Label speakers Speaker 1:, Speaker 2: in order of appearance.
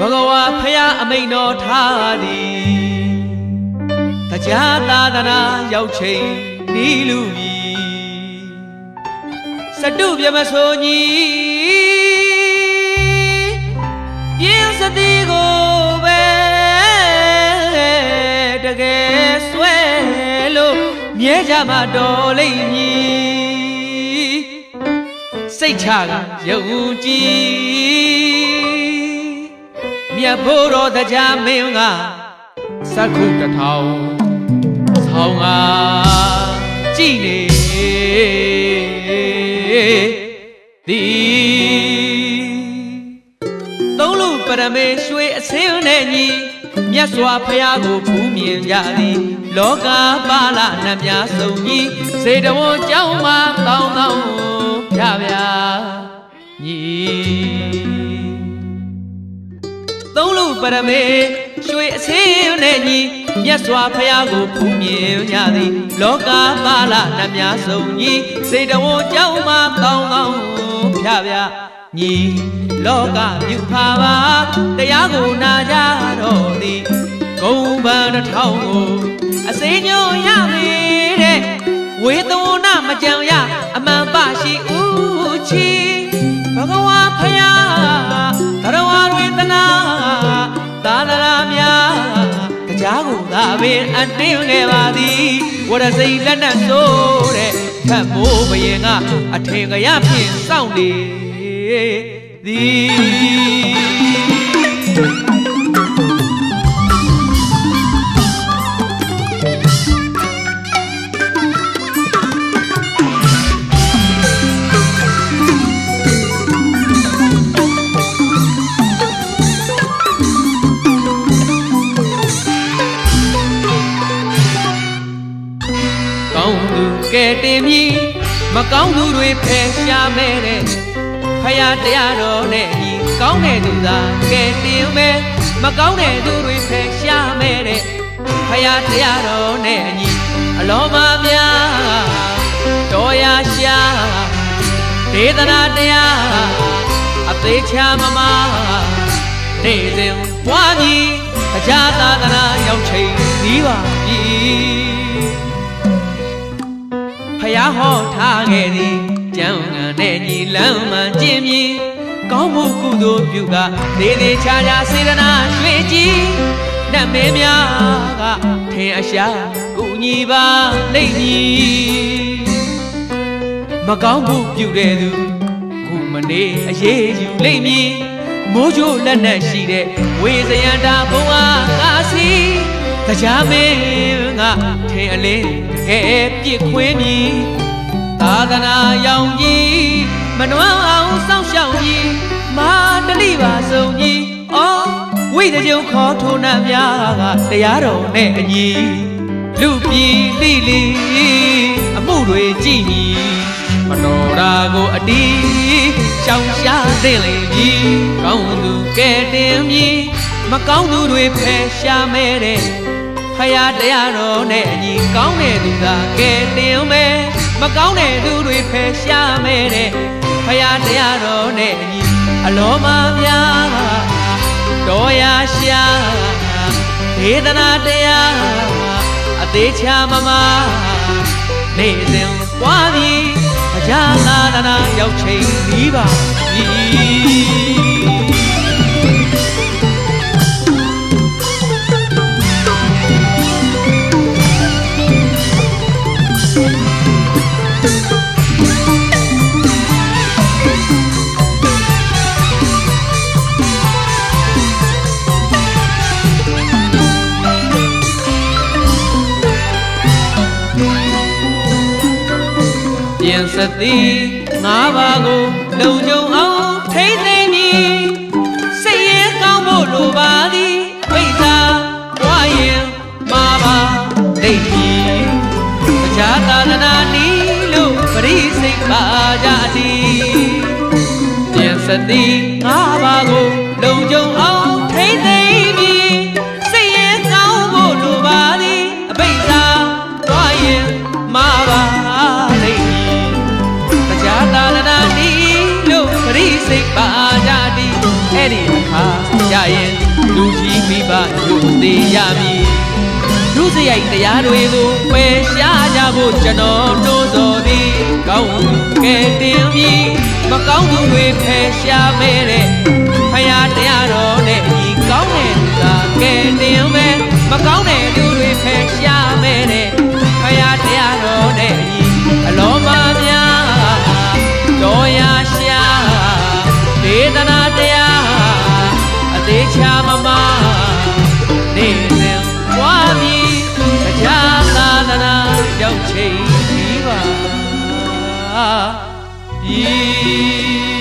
Speaker 1: ဂဝါဖယားအမိန်တော်ထားသည်တရားသာသနာရောက်ချိန်နီးလူပြီစတုပြမဆိုညီပြင်းစတိကိုပဲတကယ်ဆွဲလို့မြဲကြမှာတော်လိမ့်မည်စိတ်ချကယုံကြည် မြတ်ဘိုးတော်တရားမင်းကစက္ခုတစ်ထောင်ဆောင်းကကြည်နေသည်သုံးလူပရမေရွှေအစင်းနဲ့ညီမြတ်စွာဘုရားကိုဖူးမြင်ကြသည်လောကပါလနတ်များစုံကြီးစေတဝန်เจ้าမှာတောင်းတောင်းဖြာဗျာညီ ပရမေရွှေအစင်းနဲ့ညီမြတ်စွာဘုရားကိုဖူးမြင်ကြသည် လောကပါလနှမဆုံညီစေတဝန်ကြောင့်မှကောင်းကောင်းဖြာဗျာညီလောကမြူပါပါတရားကိုနာကြတော့သည်ဂုံပန်တစ်ထောင်ကိုအစိမ်းညွန့်ရမေတဲ့ဝေသဝနာမကြံရ ရားကိုသာပင်အတင်းခဲ့ပါသည်ဝရစိတ်လက်နဲ့ဆိုးတဲ့ခတ်မိုးဘယင်ကအထင်ကရဖြင့်စောင့်နေသည် သူကဲတင်မြည်မကောင်းသူတွေဖယ်ရှားမဲတဲ့ဖယားတရားတော်နဲ့ညီကောင်းတဲ့သူသာကဲတင်မဲမကောင်းတဲ့သူတွေဖယ်ရှားမဲတဲ့ဖယားတရားတော်နဲ့ညီအလောမများတော်ရရှာဒေသနာတရားအသေးချာမမနေစဉ်ပွားမည်တရားသာသနာရောက်ချိန်ဒီပါပြီဖ ယားဟောထားခဲ့သည်ကျမ်းဂန်နဲ့ညီလမ်းမှန်ကျင့်မြင်ကောင်းမှုကုသိုလ်ပြုကနေသေးချာချာစေတနာရွှေကြည်နတ်မင်းများကထင်အရှာကုညီပါလိမ့်မည်မကောင်းမှုပြုတဲ့သူခုမနေအရေးယူလိမ့်မည်မိုးချိုးလက်နဲ့ရှိတဲ့ဝေဇယန္တာဘုံအားကားစီ တရားမင်းကထင်အလင်းတကယ်ပြစ်ခွင်းမည်သာသနာရောင်ကြီးမနှွမ်းအောင်စောင့်ရှောက်ကြီးမာတလိပါဆုံးကြီးအော်ဝိတကြုံခေါ်ထိုးနှံများကတရားတော်နဲ့အညီလူပြည်လိလိအမှုတွေကြည်မည်မတော်ရာကိုအတီးရှောင်ရှားသိလေမည်ကောင်းသူကဲတင်မည်မကောင်းသူတွေဖယ်ရှားမဲတဲ့ ဖယားတရားတော်နဲ့အညီကောင်းတဲ့သူသာကဲတင်မဲမကောင်းတဲ့သူတွေဖယ်ရှားမဲတဲ့ဖယားတရားတော်နဲ့အညီအလောမများတော်ရရှာဒေသနာတရားအသေးချာမမနေစဉ်ပွားပြီးအကြသာသနာရောက်ချိန်ပြီးပါပြီ င်စသည်ငါးပါးကိုလုံခြုံအောင်ထိမ့်သိမ့်မည်စိတ်ရဲကောင်းဖို့လိုပါသည်ဝိဇာဝါရင်မာပါဒိဋ္ဌိတရားသာသနာနီလို့ပရိစိတ်ပါကြသည်ပြင်စသည်ငါးပါးကိုလုံခြုံအောင် အဲအဲ့ဒီအခါရရင်လူကြီးမိဘတို့သေးရမည်ဒုစရိုက်တရားတွေကိုပယ်ရှားကြဖို့ကျွန်တော်နှိုးဆော်သည်ကောင်းမှုကဲတင်ပြီးမကောင်းသူတွေဖယ်ရှားမဲတဲ့ဖယားတရားတော်နဲ့ဤကောင်းတဲ့သူသာကဲတင်မဲမကောင်း ရောက်ချိန်ဒီပါဤ